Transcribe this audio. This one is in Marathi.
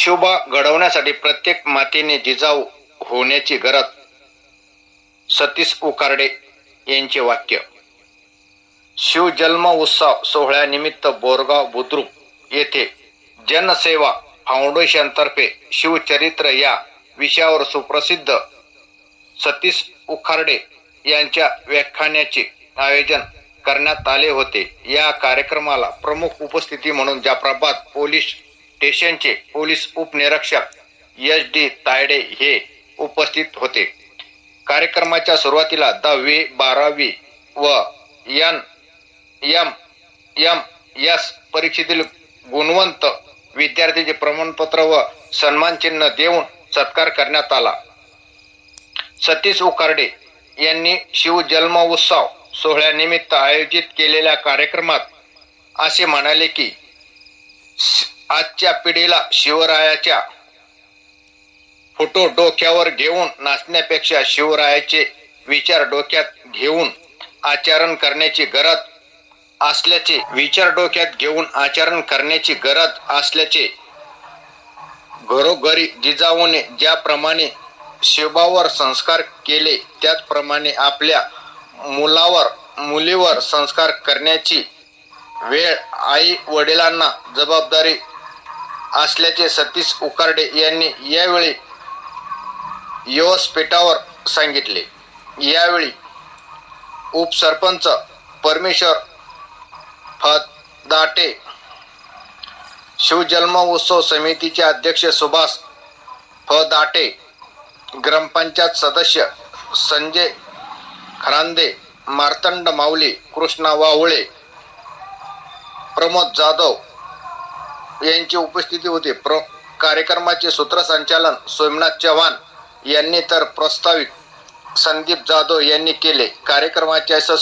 शोभा घडवण्यासाठी प्रत्येक मातेने जिजाऊ होण्याची गरज सतीश उकारडे यांचे वाक्य. शिवजन्म उत्सव सोहळ्यानिमित्त बोरगाव बुद्रुक येथे जनसेवा फाउंडेशनतर्फे शिवचरित्र या विषयावर सुप्रसिद्ध सतीश उखारडे यांच्या व्याख्यानाचे आयोजन करण्यात आले होते. या कार्यक्रमाला प्रमुख उपस्थिती म्हणून जाफराबाद पोलीस स्टेशनचे पोलीस उपनिरीक्षक एस डी तायडे हे उपस्थित होते. कार्यक्रमाच्या सुरुवातीला दहावी बारावी व एन एम एम एस परीक्षेतील गुणवंत विद्यार्थीचे प्रमाणपत्र व सन्मानचिन्ह देऊन सत्कार करण्यात आला. सतीश उकारडे यांनी शिवजन्म उत्सव सोहळ्यानिमित्त आयोजित केलेल्या कार्यक्रमात असे म्हणाले की आजच्या पिढीला शिवरायाच्या फोटो डोक्यावर घेऊन नाचण्यापेक्षा शिवरायाचे विचार डोक्यात घेऊन आचरण करण्याची गरज असल्याचे विचार डोक्यात घेऊन आचरण करण्याची गरज असल्याचे घरोघरी जिजाऊने ज्याप्रमाणे शिवबावर संस्कार केले त्याचप्रमाणे आपल्या मुलावर मुलीवर संस्कार करण्याची वेळ आई वडिलांना जबाबदारी असल्याचे सतीश उकारडे यांनी यावेळी व्यासपीठावर सांगितले. यावेळी उपसरपंच परमेश्वर फदाटे शिवजन्म उत्सव समितीचे अध्यक्ष सुभाष फदाटे ग्रामपंचायत सदस्य संजय खरांदे मार्तंड माऊली कृष्णा वाहुळे प्रमोद जाधव यांची उपस्थिती होती. प्र कार्यक्रमाचे सूत्रसंचालन सोमनाथ चव्हाण यांनी तर प्रस्तावित संदीप जाधव यांनी केले. कार्यक्रमाचे यशस्वी